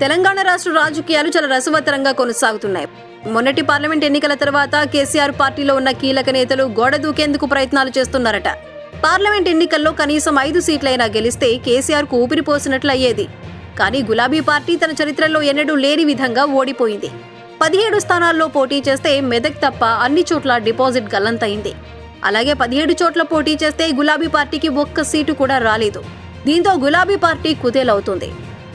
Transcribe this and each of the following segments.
తెలంగాణ రాష్ట్ర రాజకీయాలు చాలా రసవత్తరంగా కొనసాగుతున్నాయి. మొన్నటి పార్లమెంట్ ఎన్నికల తర్వాత కేసీఆర్ పార్టీలో ఉన్న కీలక నేతలు గోడ దూకేందుకు ప్రయత్నాలు చేస్తున్నారట. పార్లమెంట్ ఎన్నికల్లో కనీసం ఐదు సీట్లైనా గెలిస్తే కేసీఆర్కు ఊపిరి పోసినట్లు అయ్యేది. కానీ గులాబీ పార్టీ తన చరిత్రలో ఎన్నడూ లేని విధంగా ఓడిపోయింది. పదిహేడు స్థానాల్లో పోటీ చేస్తే మెదక్ తప్ప అన్ని చోట్ల డిపాజిట్ గల్లంతైంది అలాగే పదిహేడు చోట్ల పోటీ చేస్తే గులాబీ పార్టీకి ఒక్క సీటు కూడా రాలేదు. దీంతో గులాబీ పార్టీ కుదేలవుతుంది.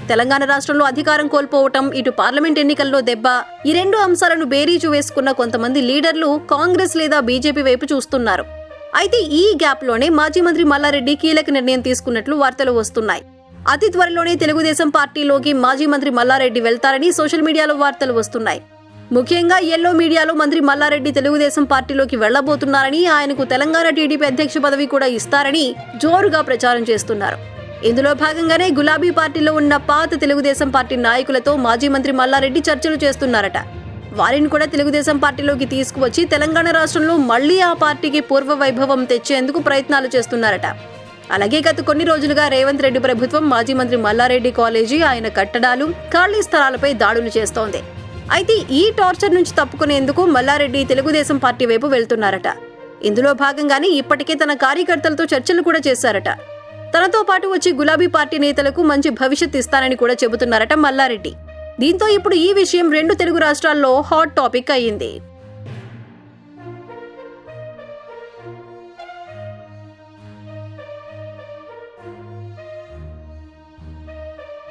తెలంగాణ రాష్ట్రంలో అధికారం కోల్పోవటం ఇటు పార్లమెంట్ ఎన్నికల్లో దెబ్బ ఈ రెండు అంశాలను బేరీజు వేసుకున్న కొంతమంది లీడర్లు కాంగ్రెస్ లేదా బీజేపీ వైపు చూస్తున్నారు. అయితే ఈ గ్యాప్లోనే మాజీ మంత్రి మల్లారెడ్డి కీలక నిర్ణయం తీసుకున్నట్లు వార్తలు వస్తున్నాయి. అతి త్వరలోనే తెలుగుదేశం పార్టీలోకి మాజీ మంత్రి మల్లారెడ్డి వెళ్తారని సోషల్ మీడియాలో వార్తలు వస్తున్నాయి. ముఖ్యంగా ఎల్లో మీడియాలో మంత్రి మల్లారెడ్డి తెలుగుదేశం పార్టీలోకి వెళ్ళబోతున్నారని ఆయనకు తెలంగాణ టీడీపీ అధ్యక్ష పదవి కూడా ఇస్తారని జోరుగా ప్రచారం చేస్తున్నారు. ఇందులో భాగంగానే గులాబీ పార్టీలో ఉన్న పాత తెలుగుదేశం పార్టీ నాయకులతో మాజీ మంత్రి మల్లారెడ్డి చర్చలు చేస్తున్నారట. వారిని కూడా తెలుగుదేశం పార్టీలోకి తీసుకువచ్చి తెలంగాణ రాష్ట్రంలో మళ్ళీ ఆ పార్టీకి పూర్వ వైభవం తెచ్చేందుకు ప్రయత్నాలు చేస్తున్నారట. అలాగే గత కొన్ని రోజులుగా రేవంత్ రెడ్డి ప్రభుత్వం మాజీ మంత్రి మల్లారెడ్డి కాలేజీ ఆయన కట్టడాలు ఖాళీ స్థలాలపై దాడులు చేస్తోంది. అయితే ఈ టార్చర్ నుంచి తప్పుకునేందుకు మల్లారెడ్డి తెలుగుదేశం పార్టీ వైపు వెళ్తున్నారట. ఇందులో భాగంగానే ఇప్పటికే తన కార్యకర్తలతో చర్చలు కూడా చేశారట. తనతో పాటు వచ్చి గులాబీ పార్టీ నేతలకు మంచి భవిష్యత్ ఇస్తానని కూడా చెబుతున్నారట మల్లారెడ్డి. దీంతో ఇప్పుడు ఈ విషయం రెండు తెలుగు రాష్ట్రాల్లో హాట్ టాపిక్ అయ్యింది.